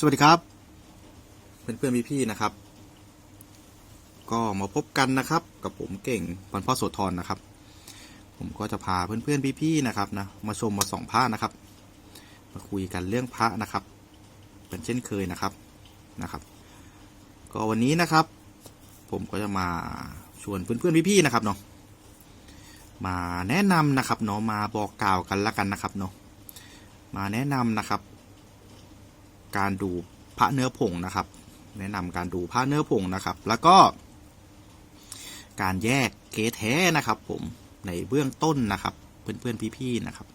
สวัสดีครับ เพื่อนเพื่อนๆพี่ๆนะครับ ก็มาพบกันนะครับ กับผมเก่งปันพ่อโสธรนะครับ ผมก็จะพาเพื่อนเพื่อนๆพี่ๆนะครับนะมาชมมาส่องพระนะครับ มาคุยกันเรื่องพระนะครับ เป็นเช่นเคยนะครับนะครับ ก็วันนี้นะครับ ผมก็จะมาชวนเพื่อนเพื่อนๆพี่ๆนะครับเนาะมาแนะนำนะครับเนาะมาบอกกล่าวกันละกันนะครับเนาะมาแนะนำนะครับ การดูพระเนื้อผงนะครับ แนะนำการดูพระเนื้อผงนะครับ แล้วก็ การแยกเกแท้นะครับ ผมในเบื้องต้นนะครับ เพื่อนๆพี่ๆนะครับ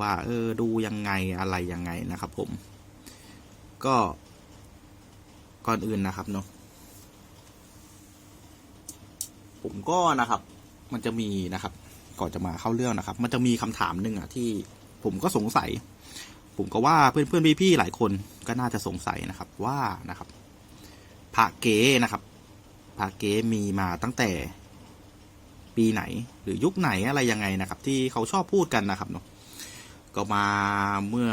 ว่าเออดูยังไงอะไรยังไงนะครับ ผม ก็ก่อนอื่นนะครับเนาะผมก็นะครับ มันจะมีนะครับ ก่อนจะมาเข้าเรื่องนะครับ มันจะมีคำถามหนึ่งอะที่ผมก็สงสัย ผมก็ว่าเพื่อนเพื่อนพี่ๆหลายคนก็น่าจะสงสัยนะครับว่านะครับพระเก๋นะครับพระเก๋มีมาตั้งแต่ปีไหนหรือยุคไหนอะไรยังไงนะครับ ที่เขาชอบพูดกันนะครับเนาะก็มาเมื่อ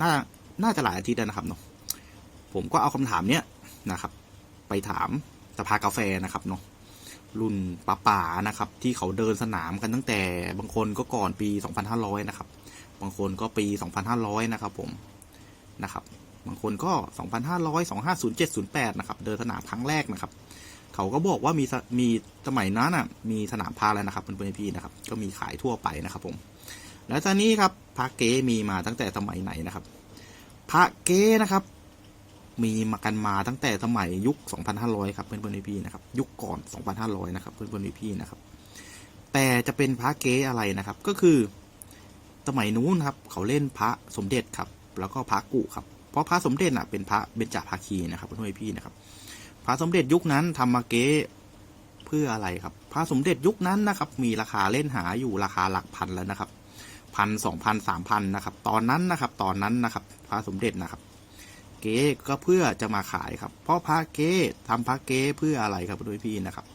น่าน่าจะหลายอาทิตย์แล้วนะครับเนาะผมก็เอาคำถามเนี้ยนะครับ ไปถามสภากาแฟนะครับเนาะรุ่นป้าป่าๆนะครับ ที่เขาเดินสนามกันตั้งแต่บางคนก็ก่อนปี 2500 นะครับ บางคนก็ปี 2,500 นะครับผมนะครับ บางคนก็ 2,500 2507 08 นะครับ เดินสนามครั้งแรกนะครับ เขาก็บอกว่ามีสมีสมัยนั้นอะมีสนามพาแล้วนะครับเพื่อนๆพี่นะครับ ก็มีขายทั่วไปนะครับผม แล้วตอนนี้ครับพระเก๊มีมาตั้งแต่สมัยไหนนะครับพระเก๊นะครับ มีมากันมาตั้งแต่สมัยยุค 2,500 ครับเพื่อนๆพี่นะครับ ยุคก่อน 2,500 นะครับเพื่อนๆพี่นะครับ แต่จะเป็นพระเก๊อะไรนะครับ ก็คือ สมัยนู้นครับเขาเล่นพระสมเด็จครับ แล้วก็พระกุครับ เพราะพระสมเด็จน่ะเป็นพระเบญจภาคีนะครับเพื่อนพี่นะครับ พระสมเด็จยุคนั้นทำมาเก๊เพื่ออะไรครับ พระสมเด็จยุคนั้นนะครับ มีราคาเล่นหาอยู่ราคาหลักพันแล้วนะครับพันสองพันสามพันนะครับ ตอนนั้นนะครับ ตอนนั้นนะครับ พระสมเด็จนะครับ เก๊ก็เพื่อจะมาขายครับ เพราะพระเก๊ทำพระเก๊เพื่ออะไรครับเพื่อนพี่นะครับ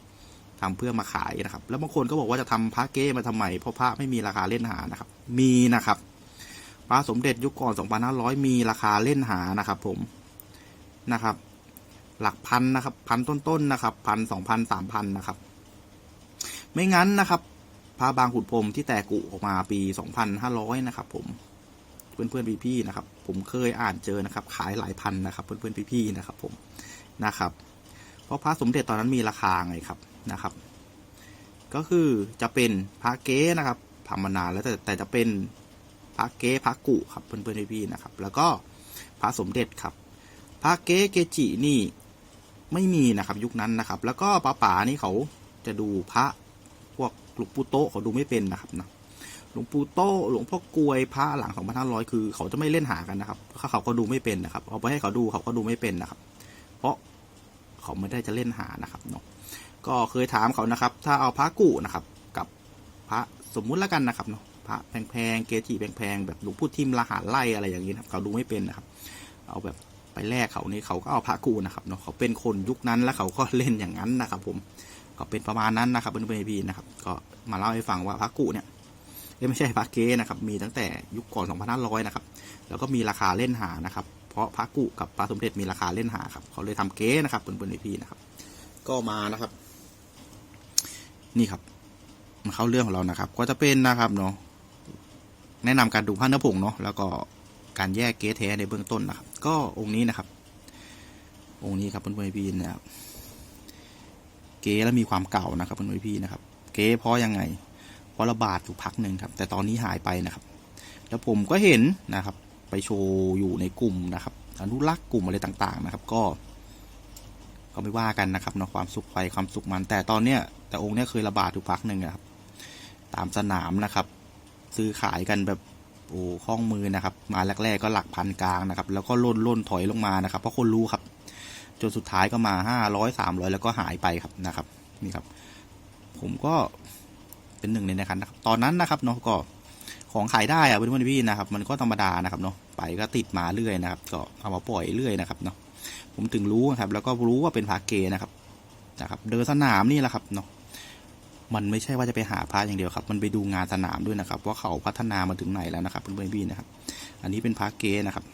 ทำเพื่อมาขายนะครับ แล้วบางคนก็บอกว่าจะทำพระเก้มาทำไมเพราะพระไม่มีราคาเล่นหานะครับ มีนะครับพระสมเด็จยุคก่อน 2500 มีราคาเล่นหานะครับ ผมนะครับ หลักพันนะครับ พันต้นๆนะครับพันสองพันสามพันนะครับ ไม่งั้นนะครับพระบางขุนพรมที่แตกกุออกมาปี 2500 นะครับ ผมเพื่อนๆพี่ๆนะครับ ผมเคยอ่านเจอนะครับ ขายหลายพันนะครับ เพื่อนๆพี่ๆนะครับ ผมนะครับ เพราะพระสมเด็จตอนนั้นมีราคาไงครับ นะครับ ก็คือจะเป็นพระเก๊นะครับทำมานานแล้วแต่แต่จะเป็นพระเก๊พระกุครับเพื่อนๆพี่ๆนะครับ แล้วก็พระสมเด็จครับพระเก๊เกจินี่ไม่มีนะครับยุคนั้นนะครับ แล้วก็ป้าป๋านี่เขาจะดูพระพวกหลวงปู่โตเขาดูไม่เป็นนะครับนะหลวงปู่โตหลวงพ่อกลวยพระหลัง2500คือเขาจะไม่เล่นหากันนะครับเขาเขาก็ดูไม่เป็นนะครับเอาไปให้เขาดูเขาก็ดูไม่เป็นนะครับ เพราะเขาไม่ได้จะเล่นหานะครับเนาะ ก็เคยถามเขานะครับ ถ้าเอาพระกุนะครับ กับพระสมมุติแล้วกันนะครับเนาะพระแพงๆเกจิแพงๆแบบหลวงพ่อทิมละหารไล่อะไรอย่างนี้นะครับ เขาดูไม่เป็นนะครับ เอาแบบไปแลกเขานี่เขาก็เอาพระกุนะครับเนาะเขาเป็นคนยุคนั้นแล้วเขาก็เล่นอย่างนั้นนะครับ ผมก็เป็นประมาณนั้นนะครับเพื่อนๆพี่นะครับ ก็มาเล่าให้ฟังว่าพระกุเนี่ยไม่ใช่พระเก้นะครับ มีตั้งแต่ยุคก่อน2500นะครับ แล้วก็มีราคาเล่นหานะครับ เพราะพระกุกับพระสมเด็จมีราคาเล่นหาครับ เขาเลยทำเก้นะครับเพื่อนๆพี่นะครับ ก็มานะครับ นี่ครับมาเข้าเรื่องของเรานะครับ ก็จะเป็นนะครับเนาะแนะนำการดูผ้าเนื้อผงเนาะแล้วก็การแยกเกสแท้ในเบื้องต้นนะครับ ก็องค์นี้นะครับ องค์นี้ครับเพื่อนๆพี่นะครับเก๊แล้วมีความเก่านะครับเพื่อนๆพี่นะครับ เก๊เพราะยังไงเพราะระบาดอยู่พักหนึ่งครับ แต่ตอนนี้หายไปนะครับ แล้วผมก็เห็นนะครับ ไปโชว์อยู่ในกลุ่มนะครับอนุรักษ์กลุ่มอะไรต่างๆนะครับ ก็ ก็ไม่ว่ากันนะครับเนาะความสุขไฟความสุขมัน แต่ตอนเนี้ยแต่องค์เนี้ยเคยระบาดอยู่พักหนึ่งนะครับ ตามสนามนะครับ ซื้อขายกันแบบโอ้คล่องมือนะครับ มาแรก ๆ ก็หลักพันกลางนะครับ แล้วก็ล่นล่นถอยลงมานะครับ เพราะคนรู้ครับ จนสุดท้ายก็มาห้าร้อยสามร้อยแล้วก็หายไปครับนะครับ นี่ครับ ผมก็เป็นหนึ่งในนะครับ ตอนนั้นนะครับเนาะก็ของขายได้อะเพื่อนๆพี่นะครับ มันก็ธรรมดานะครับเนาะไปก็ติดมาเรื่อยนะครับ ก็เอามาปล่อยเรื่อยนะครับเนาะ ผมถึงรู้ครับ แล้วก็รู้ว่าเป็นพระเกนะครับนะครับ เดินสนามนี่แหละครับเนาะมันไม่ใช่ว่าจะไปหาพระอย่างเดียวครับ มันไปดูงานสนามด้วยนะครับ ว่าเขาพัฒนามาถึงไหนแล้วนะครับเพื่อนๆพี่นะครับ อันนี้เป็นพระเกนะครับ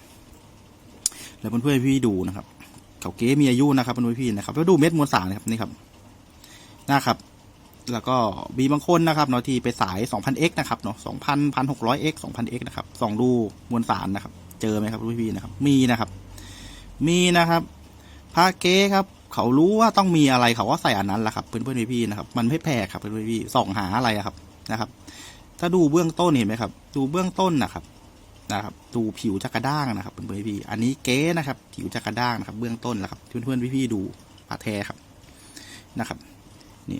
แล้วเพื่อนๆพี่ดูนะครับ เขาเกมีอายุนะครับเพื่อนๆพี่นะครับ แล้วดูเม็ดมวลสารนะครับนี่ครับนะครับ แล้วก็มีบางคนนะครับเนาะที่ไปสาย 2,000x นะครับเนาะ2,000 1,600x 2,000x นะครับส่องดูมวลสารนะครับ เจอไหมครับรุ่นพี่นะครับ มีนะครับ มีนะครับพระเก๊ครับ เขารู้ว่าต้องมีอะไรเขาว่าใส่อันนั้นแหละครับเพื่อนเพื่อนๆพี่ๆนะครับ มันไม่แปลกครับเพื่อนเพื่อนๆพี่ส่องหาอะไรครับนะครับ ถ้าดูเบื้องต้นเห็นไหมครับ ดูเบื้องต้นนะครับนะครับ ดูผิวจักระด้างนะครับเพื่อนเพื่อนๆพี่อันนี้เก๊นะครับ ผิวจักระด้างนะครับ เบื้องต้นแหละครับเพื่อนเพื่อนๆพี่ๆดูพระแท้ครับนะครับนี่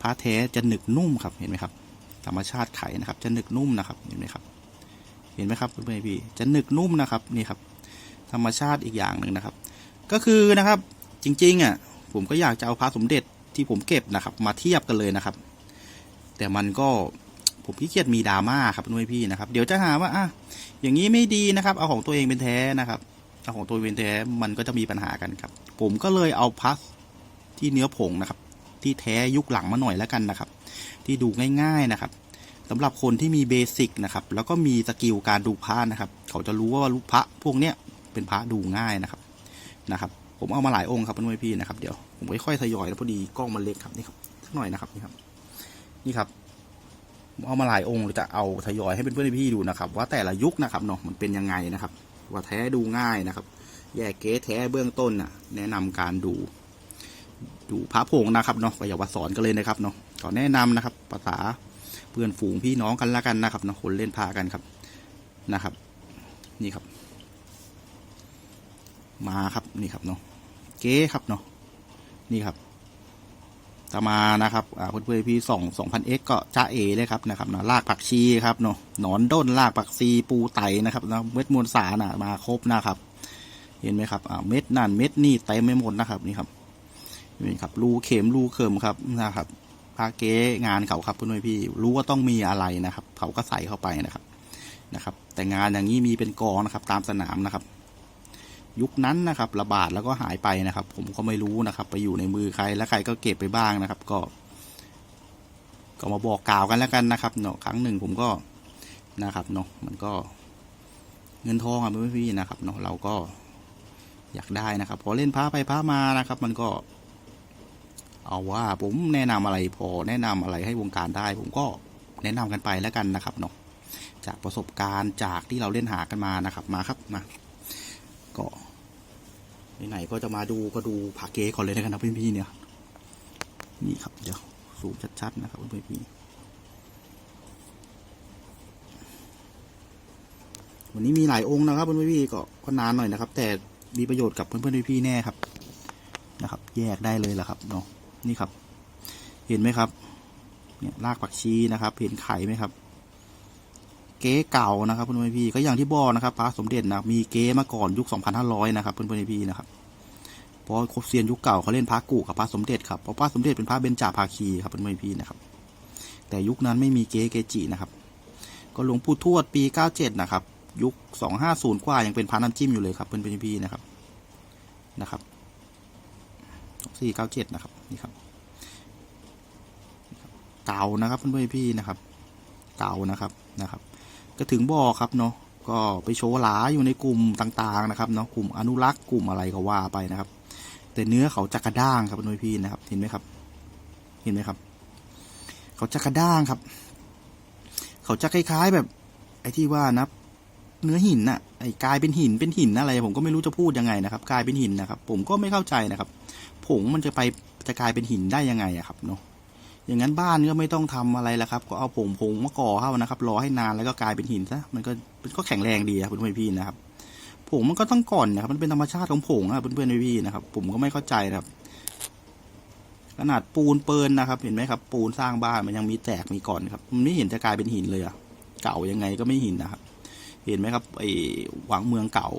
พระแท้จะหนึกนุ่มครับเห็นไหมครับ ธรรมชาติไข่นะครับ จะหนึกนุ่มนะครับเห็นไหมครับ เห็นไหมครับเพื่อนๆพี่จะหนึกนุ่มนะครับนี่ครับ ธรรมชาติอีกอย่างหนึ่งนะครับ ก็คือนะครับจริงๆอะผมก็อยากจะเอาพระสมเด็จที่ผมเก็บนะครับ มาเทียบกันเลยนะครับ แต่มันก็ผมขี้เกียจมีดราม่าครับเพื่อนๆพี่นะครับ เดี๋ยวจะหาว่าอะอย่างนี้ไม่ดีนะครับ เอาของตัวเองเป็นแท้นะครับเอาของตัวเองเป็นแท้มันก็จะมีปัญหากันครับ ผมก็เลยเอาพระที่เนื้อผงนะครับ ที่แท้ยุคหลังมาหน่อยแล้วกันนะครับ ที่ดูง่ายๆนะครับสำหรับคนที่มีเบสิกนะครับ แล้วก็มีสกิลการดูพระนะครับ เขาจะรู้ว่าลูกพระพวกเนี้ย เป็นพระดูง่ายนะครับนะครับ ผมเอามาหลายองค์ครับเพื่อนพี่นะครับเดี๋ยวผมค่อยๆทยอยแล้วพอดีกล้องมันเล็กครับนี่ครับสักหน่อยนะครับนี่ครับ นี่ครับผมเอามาหลายองค์จะเอาทยอยให้เพื่อนๆพี่ดูนะครับ ว่าแต่ละยุคนะครับเนาะมันเป็นยังไงนะครับ ว่าแท้ดูง่ายนะครับ แยกเก๊แท้เบื้องต้นน่ะ แนะนำการดู ดูพระผงนะครับเนาะก็อย่าว่าสอนกันเลยนะครับเนาะขอแนะนำนะครับภาษาเพื่อนฝูงพี่น้องกันละกันนะครับเนาะคนเล่นพากันครับนะครับ นี่ครับ มาครับนี่ครับเนาะเก๊ครับเนาะนี่ครับตามานะครับอ่าเพื่อนเพื่อนพี่สองสองพันเอ็กก็จ้าเอเลยครับนะครับนะลากผักชีครับเนาะหนอนด้นลากผักชีปูไตนะครับนะเม็ดมวลสารนะมาครบนะครับ เห็นไหมครับอ่าเม็ดนั่นเม็ดนี่เต็มไม่หมดนะครับนี่ครับนี่ครับรูเข็มรูเข็มครับนะครับพาเก๊งานเขาครับเพื่อนๆพี่รู้ว่าต้องมีอะไรนะครับ เขาก็ใส่เข้าไปนะครับนะครับ แต่งานอย่างนี้มีเป็นกองนะครับ ตามสนามนะครับ ยุคนั้นนะครับระบาดแล้วก็หายไปนะครับ ผมก็ไม่รู้นะครับ ไปอยู่ในมือใครแล้วใครก็เก็บไปบ้างนะครับ ก็ ก็มาบอกกล่าวกันแล้วกันนะครับเนาะครั้งหนึ่งผมก็นะครับเนาะมันก็เงินทองอะพื่ๆพี่นะครับเนาะเราก็อยากได้นะครับ พอเล่นพระไปพระมานะครับ มันก็ เอาว่าผมแนะนำอะไรพอแนะนำอะไรให้วงการได้ ผมก็แนะนำกันไปแล้วกันนะครับเนาะจากประสบการณ์จากที่เราเล่นหากันมานะครับมาครับมาก็ ไหนก็จะมาดูก็ดูผาเก๊ก่อนเลยนะครับเพื่อนพี่ๆเนี่ยนี่ครับเดี๋ยวสูงชัดๆนะครับเพื่อนพี่วันนี้มีหลายองค์นะครับเพื่อนพี่ๆก็ก็นานหน่อยนะครับ แต่มีประโยชน์กับเพื่อนๆพี่ๆแน่ครับนะครับ แยกได้เลยแหละครับเนาะนี่ครับ เห็นไหมครับเนี่ยรากผักชีนะครับ เห็นไข่ไหมครับ เก๊เก่านะครับเพื่อนๆพี่ก็อย่างที่บอกนะครับพระสมเด็จนะมีเก๊มาก่อนยุค 2500 นะครับเพื่อนๆพี่นะครับเพราะครบเซียนยุคเก่าเขาเล่นพระกุกับพระสมเด็จครับเพราะพระสมเด็จเป็นพระเบญจาภาคีครับเพื่อนๆพี่นะครับ แต่ยุคนั้นไม่มีเก๊เกจินะครับ ก็หลวงปู่ทวดปี 97 นะครับ ยุค 250 กว่ายังเป็นพระน้ำจิ้มอยู่เลยครับเพื่อนๆพี่นะครับนะครับสี่เก้าเจ็ดนะครับนี่ครับเก่านะครับเพื่อนๆพี่นะครับ เก่านะครับนะครับ ก็ถึงบอกครับเนาะก็ไปโชว์หลาอยู่ในกลุ่มต่างๆนะครับเนาะกลุ่มอนุรักษ์กลุ่มอะไรก็ว่าไปนะครับ แต่เนื้อเขาจะกระด้างครับเพื่อนๆพี่นะครับ เห็นไหมครับ เห็นไหมครับ เขาจะกระด้างครับ เขาจะคล้ายๆแบบ ไอ้ที่ว่านะเนื้อหินน่ะไอ้กลายเป็นหินเป็นหินอะไร ผมก็ไม่รู้จะพูดยังไงนะครับ กลายเป็นหินนะครับ ผมก็ไม่เข้าใจนะครับผงมันจะไปจะกลายเป็นหินได้ยังไงอะครับเนาะ อย่างนั้นบ้านก็ไม่ต้องทำอะไรแล้วครับ ก็เอาผงผงมาก่อเข้านะครับรอให้นานแล้วก็กลายเป็นหินซะมันก็มันก็แข็งแรงดีครับเพื่อนๆพี่นะครับผงมันก็ต้องก่อนนะครับ มันเป็นธรรมชาติของผงอะเพื่อนๆพี่นะครับ ผมก็ไม่เข้าใจนะครับ ขนาดปูนเปิลนะครับ เห็นไหมครับ ปูนสร้างบ้านมันยังมีแตกมีก่อนครับมันไม่เห็นจะกลายเป็นหินเลยอะเก่ายังไงก็ไม่หินนะครับ เห็นไหมครับไอ้หวังเมืองเก่า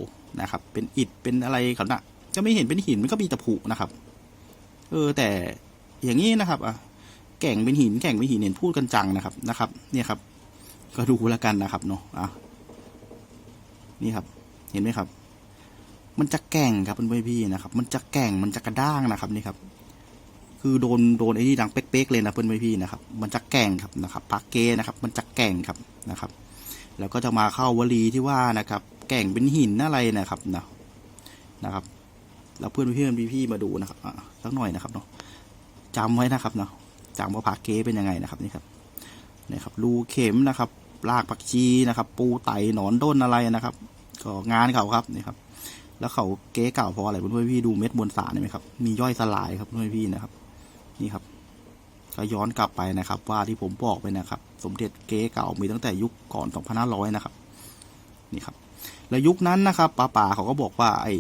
นะครับ เป็นอิฐเป็นอะไรเขาน่ะก็ไม่เห็นเป็นหินมันก็มีตะผุนะครับ เออแต่อย่างนี้นะครับอะ แก่งเป็นหินแก่งเป็นหินเห็นพูดกันจังนะครับนะครับ เนี่ยครับ ก็ดูแล้วกันนะครับเนาะอะนี่ครับ เห็นไหมครับ มันจะแก่งครับเพื่อนพี่นะครับ มันจะแก่งมันจะกระด้างนะครับนี่ครับ คือโดนโดนไอ้นี่ดังเป๊กๆเลยนะเพื่อนพี่นะครับ มันจะแก่งครับนะครับปากเก้นะครับ มันจะแก่งครับนะครับ แล้วก็จะมาเข้าวลีที่ว่านะครับ แก่งเป็นหินอะไรนะครับนะนะครับแล้วเพื่อนเพื่อนพี่พี่ๆมาดูนะครับอะสักหน่อยนะครับเนาะจำไว้นะครับเนาะ จำว่าผักเก๊เป็นยังไงนะครับนี่ครับนี่ครับรูเข็มนะครับรากผักชีนะครับ ปูไตหนอนด้นอะไรนะครับ ก็งานเขาครับนี่ครับ แล้วเขาเก๊เก่าเพราะอะไรเพื่อนพี่ดูเม็ดมวลสารเห็นไหมครับมีย่อยสลายครับเพื่อนพี่นะครับ นี่ครับก็ย้อนกลับไปนะครับ ว่าที่ผมบอกไปนะครับ สมเด็จเก๊เก่ามีตั้งแต่ยุคก่อน2500นะครับ นี่ครับ แล้วยุคนั้นนะครับป้าป่าเขาก็บอกว่าไอ้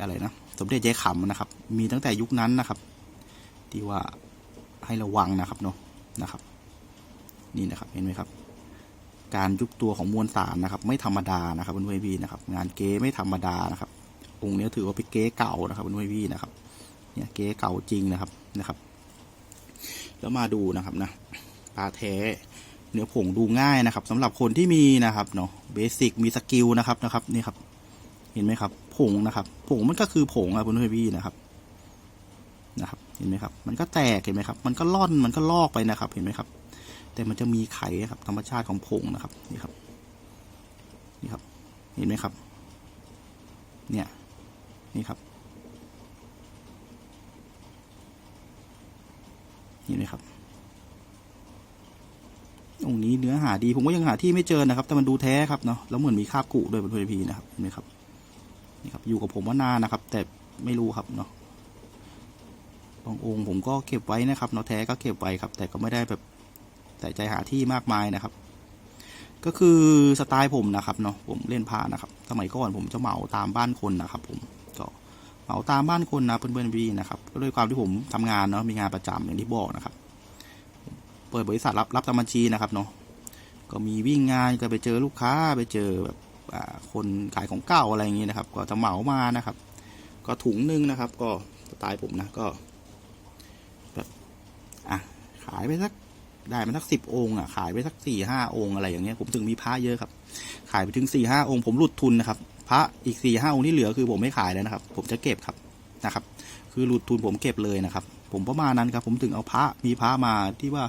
อะไรนะ สมเด็จยายขำนะครับ มีตั้งแต่ยุคนั้นนะครับ ที่ว่า ให้ระวังนะครับเนาะนะครับ นี่นะครับเห็นไหมครับ การยุบตัวของมวลสารนะครับ ไม่ธรรมดานะครับเพื่อนๆพี่นะครับ งานเก๊ไม่ธรรมดานะครับ องค์นี้ถือว่าเป็นเก๊เก่านะครับเพื่อนๆพี่นะครับ เนี่ยเก๊เก่าจริงนะครับนะครับ แล้วมาดูนะครับนะปลาแท้เนื้อผงดูง่ายนะครับสำหรับคนที่มีนะครับเนาะเบสิกมีสกิลนะครับนะครับนี่ครับ เห็นไหมครับ ผงนะครับ ผงมันก็คือผงอะคุณเพื่อนพี่นะครับนะครับ เห็นไหมครับ มันก็แตกเห็นไหมครับ มันก็ล่อนมันก็ลอกไปนะครับ เห็นไหมครับ แต่มันจะมีไข่ครับ ธรรมชาติของผงนะครับนี่ครับนี่ครับ เห็นไหมครับ เนี่ยนี่ครับเห็นไหมครับองค์นี้เนื้อหาดีผมก็ยังหาที่ไม่เจอนะครับ แต่มันดูแท้ครับเนาะแล้วเหมือนมีคาบกุด้วยเป็นพีนะครับเห็นไหมครับนี่ครับ อยู่กับผมว่านานนะครับ แต่ไม่รู้ครับเนาะ บางองค์ผมก็เก็บไว้นะครับเนาะแท้ก็เก็บไว้ครับ แต่ก็ไม่ได้แบบใส่ใจหาที่มากมายนะครับ ก็คือสไตล์ผมนะครับเนาะผมเล่นพานะครับ สมัยก่อนผมจะเหมาตามบ้านคนนะครับ ผมก็เหมาตามบ้านคนนะเพื่อนๆพี่นะครับก็ด้วยความที่ผมทำงานเนาะมีงานประจำอย่างที่บอกนะครับเปิดบริษัทรับรับทำบัญชีนะครับเนาะก็มีวิ่งงานก็ไปเจอลูกค้าไปเจอแบบคนขายของเก่าอะไรอย่างงี้นะครับ ก็จะเหมามานะครับ ก็ถุงนึงนะครับ ก็สไตล์ผมนะก็ อะขายไปสักได้มาสักสิบองค์อะขายไปสักสี่ห้าองค์อะไรอย่างเงี้ยผมถึงมีพระเยอะครับ ขายไปถึงสี่ห้าองค์ผมหลุดทุนนะครับพระอีกสี่ห้าองค์ที่เหลือคือผมไม่ขายแล้วนะครับ ผมจะเก็บครับนะครับ คือหลุดทุนผมเก็บเลยนะครับ ผมประมาณนั้นครับ ผมถึงเอาพระมีพระมาที่ว่า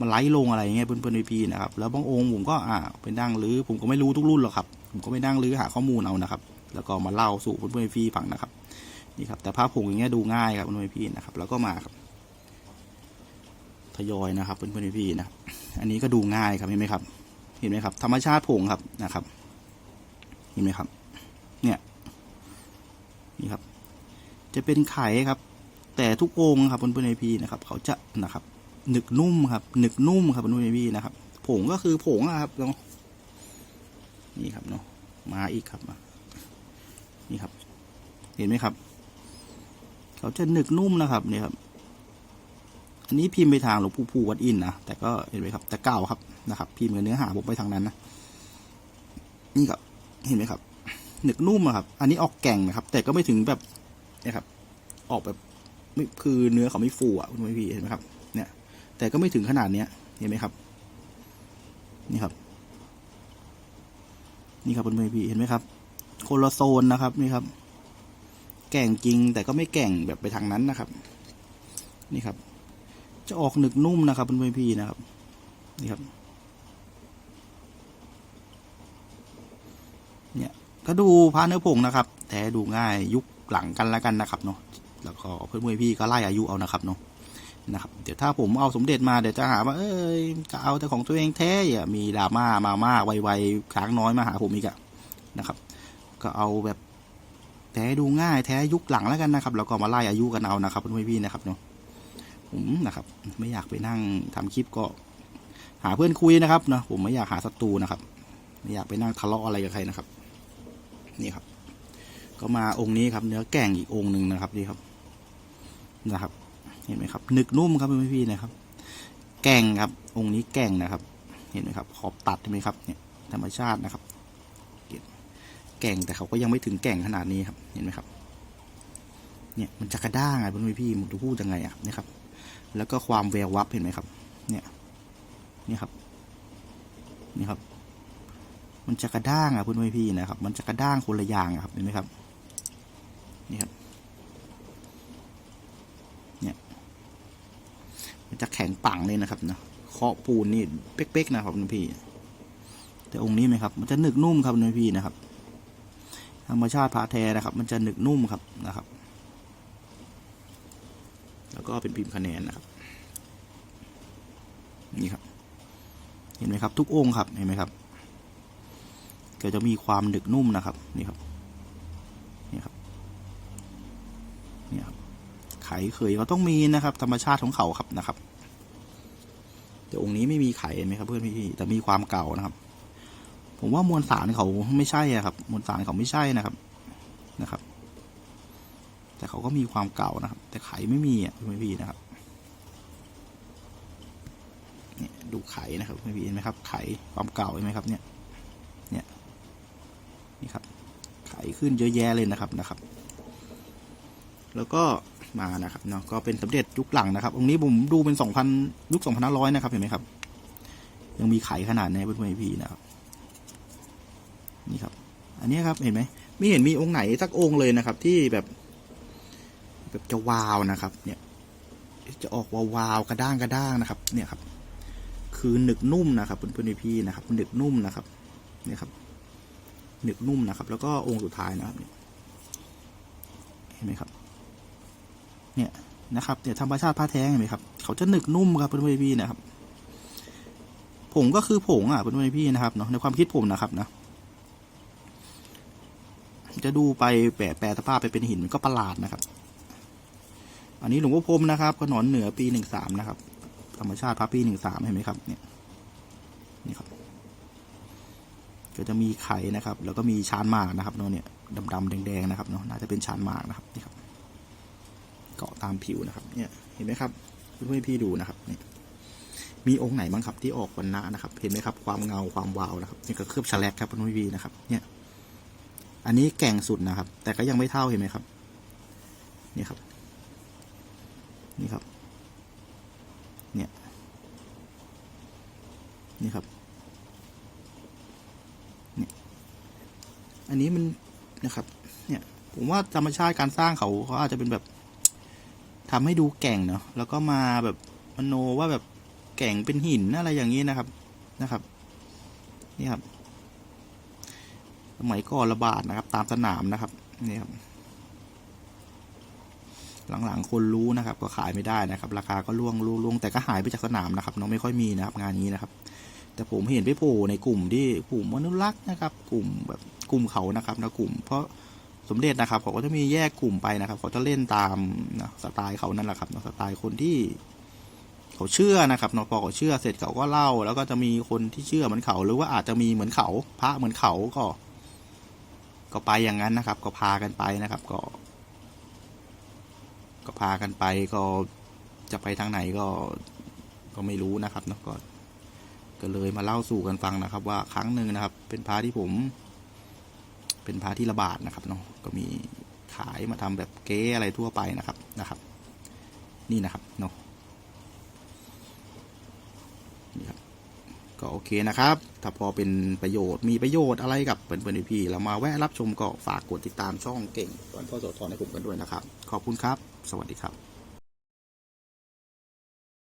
มันไลฟ์ลงอะไรอย่างเงี้ยเพื่อนๆพี่นะครับแล้วบางองค์ผมก็อ่าไปนั่งรื้อผมก็ไม่รู้ทุกรุ่นหรอกครับ ผมก็ไม่นั่งรื้อหาข้อมูลเอานะครับ แล้วก็มาเล่าสู่เพื่อนๆพี่ๆฟังนะครับนี่ครับแต่พระผงอย่างเงี้ยดูง่ายครับเพื่อนๆพี่นะครับ แล้วก็มาครับ ทยอยนะครับเพื่อนๆพี่ๆนะอันนี้ก็ดูง่ายครับเห็นไหมครับ เห็นไหมครับ ธรรมชาติผงครับนะครับ เห็นไหมครับ เนี่ยนี่ครับ จะเป็นไข่ครับ แต่ทุกองครับเพื่อนๆพี่ๆนะครับ เขาจะนะครับหนึกนุ่มครับหนึกนุ่มครับเพื่อนๆพี่ๆนะครับ ผงก็คือผงอะครับเนาะนี่ครับเนาะมาอีกครับมานี่ครับ เห็นไหมครับ เขาจะหนึกนุ่มนะครับเนี่ยครับ อันนี้พิมพ์ไปทางหลวงปู่ภูวัดอินนะ แต่ก็เห็นไหมครับ แต่เก่าครับนะครับ พิมพ์กับเนื้อหาผมไปทางนั้นนะ นี่ครับ เห็นไหมครับ หนึกนุ่มอะครับ อันนี้ออกแก่งนะครับ แต่ก็ไม่ถึงแบบเนี่ยครับ ออกแบบไม่คือเนื้อเขาไม่ฟูอะคุณพี่เห็นไหมครับ เนี่ย แต่ก็ไม่ถึงขนาดเนี้ย เห็นไหมครับ นี่ครับ นี่ครับคุณพี่เห็นไหมครับ โคนลโซนนะครับ นี่ครับ แก่งจริงแต่ก็ไม่แก่งแบบไปทางนั้นนะครับ นี่ครับ จะออกหนึกนุ่มนะครับเพื่อนๆพี่นะครับนี่ครับเนี่ยก็ดูพาเนื้อผงนะครับ แต่ดูง่ายยุคหลังกันแล้วกันนะครับเนาะแล้วก็เพื่อนๆพี่ก็ไล่อายุเอานะครับเนาะนะครับ เดี๋ยวถ้าผมเอาสมเด็จมาเดี๋ยวจะหาว่าเอ้ยก็เอาแต่ของตัวเองแท้อย่ามีดราม่ามามากไวๆค้างน้อยมาหาผมอีกอะนะครับ ก็เอาแบบแท้ดูง่ายแท้ยุคหลังแล้วกันนะครับ แล้วก็มาไล่อายุกันเอานะครับเพื่อนๆพี่นะครับเนาะ ผมนะครับ ไม่อยากไปนั่งทำคลิปก็ หาเพื่อนคุยนะครับนะผมไม่อยากหาศัตรูนะครับ ไม่อยากไปนั่งทะเลาะอะไรกับใครนะครับ นี่ครับ ก็มาองค์นี้ครับ เนื้อแก่งอีกองค์หนึ่งนะครับนี่ครับ นะครับ เห็นไหมครับหนึกนุ่มครับพี่พี่ๆนะครับ แก่งครับ องค์นี้แก่งนะครับ เห็นไหมครับ ขอบตัดใช่ไหมครับเนี่ยธรรมชาตินะครับแก่งแต่เขาก็ยังไม่ถึงแก่งขนาดนี้ครับ เห็นไหมครับ เนี่ยมันจะกระด้างไงพี่พี่ผมจะพูดยังไงอะนี่ครับ แล้วก็ความแวววับเห็นไหมครับ เนี่ยนี่ครับนี่ครับ มันจะกระด้างอะเพื่อนพี่นะครับ มันจะกระด้างคนละอย่างอะครับเห็นไหมครับ นี่ครับ เนี่ย มันจะแข็งปังเลยนะครับนะเคาะปูนนี่เป๊กๆนะครับคุณพี่ แต่องค์นี้ไหมครับ มันจะหนึกนุ่มครับนพี่นะครับธรรมชาติพระแท้นะครับ มันจะหนึกนุ่มครับนะครับ แล้วก็เป็นพิมพ์คะแนนนะครับ นี่ครับ เห็นไหมครับ ทุกองค์ครับ เห็นไหมครับก็จะมีความหนึกนุ่มนะครับ นี่ครับ นี่ครับ นี่ครับ ไขเขยเขาต้องมีนะครับ ธรรมชาติของเขาครับนะครับ แต่องค์นี้ไม่มีไขเห็นไหมครับ เพื่อนพี่ แต่มีความเก่านะครับ ผมว่ามวลสารเขาไม่ใช่ครับ มวลสารเขาไม่ใช่นะครับ นะครับ แต่เขาก็มีความเก่านะครับ แต่ไขไม่มีอะเพื่อนพี่นะครับเนี่ยดูไขนะครับเพื่อนพี่เห็นไหมครับ ไขความเก่าเห็นไหมครับ เนี่ย เนี่ยนี่ครับ ไขขึ้นเยอะแยะเลยนะครับนะครับ แล้วก็มานะครับเนาะก็เป็นสมเด็จยุคหลังนะครับองค์นี้ผมดูเป็นสองพันยุคสองพันห้าร้อยนะครับเห็นไหมครับ ยังมีไขขนาดนี้เพื่อนๆพี่นะครับนี่ครับ อันนี้ครับเห็นไหมไม่เห็นมีองค์ไหนสักองค์เลยนะครับ ที่แบบ แบบจะวาวนะครับ เนี่ย จะออกวาวๆกระด้างกระด้างนะครับ เนี่ยครับ คือหนึกนุ่มนะครับเพื่อนๆพี่ๆนะครับหนึกนุ่มนะครับ เนี่ยครับหนึกนุ่มนะครับ แล้วก็องค์สุดท้ายนะครับเห็นไหมครับ เนี่ยนะครับเนี่ยธรรมชาติผ้าแท้เห็นไหมครับ เขาจะหนึกนุ่มครับเพื่อนๆพี่นะครับผงก็คือผงอะเพื่อนๆพี่นะครับเนาะในความคิดผมนะครับนะจะดูไปแปรแปรสภาพไปเป็นหินมันก็ประหลาดนะครับ อันนี้หลวงพ่อพรมนะครับขนอนเหนือปีหนึ่งสามนะครับ ธรรมชาติพระปีหนึ่งสามเห็นไหมครับ เนี่ยนี่ครับ ก็จะมีไข่นะครับ แล้วก็มีชานหมากนะครับเนาะเนี่ยดำๆแดงๆนะครับเนาะน่าจะเป็นชานหมากนะครับนี่ครับเกาะตามผิวนะครับ เนี่ยเห็นไหมครับเพื่อนพี่ดูนะครับนี่มีองค์ไหนบ้างครับที่ออกวันน้านะครับ เห็นไหมครับความเงาความวาวนะครับนี่ก็เคลือบฉลกครับเพื่อนๆพี่นะครับ เนี่ย อันนี้แก่งสุดนะครับ แต่ก็ยังไม่เท่าเห็นไหมครับ นี่ครับ นี่ครับ เนี่ย นี่ครับ เนี่ย อันนี้มันนะครับ เนี่ย ผมว่าธรรมชาติการสร้างเขาเขาอาจจะเป็นแบบทำให้ดูแก่งเนาะ แล้วก็มาแบบมโนว่าแบบแก่งเป็นหินอะไรอย่างนี้นะครับ นะครับ นี่ครับ สมัยก่อนระบาดนะครับ ตามสนามนะครับ นี่ครับ หลังๆ คนรู้นะครับ ก็ขายไม่ได้นะครับ ราคาก็ล่วงล่วงล่วงแต่ก็หายไปจากสนามนะครับเน้องไม่ค่อยมีนะครับงานนี้นะครับ แต่ผมเห็นไปโผล่ในกลุ่มที่กลุ่มอนุรักษ์นะครับ กลุ่มแบบกลุ่มเขานะครับนะกลุ่ม เพราะสมเด็จนะครับเขาก็จะมีแยกกลุ่มไปนะครับเขาจะเล่นตามนะสไตล์เขานั่นแหละครับนะสไตล์คนที่เขาเชื่อนะครับเนาะพอเขาเชื่อเสร็จเขาก็เล่า แล้วก็จะมีคนที่เชื่อเหมือนเขา หรือว่าอาจจะมีเหมือนเขา พระเหมือนเขาก็ ก็ไปอย่างนั้นนะครับ ก็พากันไปนะครับ ก็ากันไปก็จะไปทางไหนก็ก็ไม่รู้นะครับเนาะก็ก็เลยมาเล่าสู่กันฟังนะครับ ว่าครั้งหนึ่งนะครับ เป็นพระที่ผม เป็นพระที่ระบาดนะครับเนาะก็มีขายมาทำแบบเก๊อะไรทั่วไปนะครับนะครับ นี่นะครับเนาะนี่ครับ ก็โอเคนะครับ ถ้าพอเป็นประโยชน์มีประโยชน์อะไรกับเพื่อนๆพี่ๆเรามาแวะรับชมก็ฝากกดติดตามช่องเก่งตอนพ่อโสธรให้ผมกันด้วยนะครับ ขอบคุณครับ สวัสดีครับ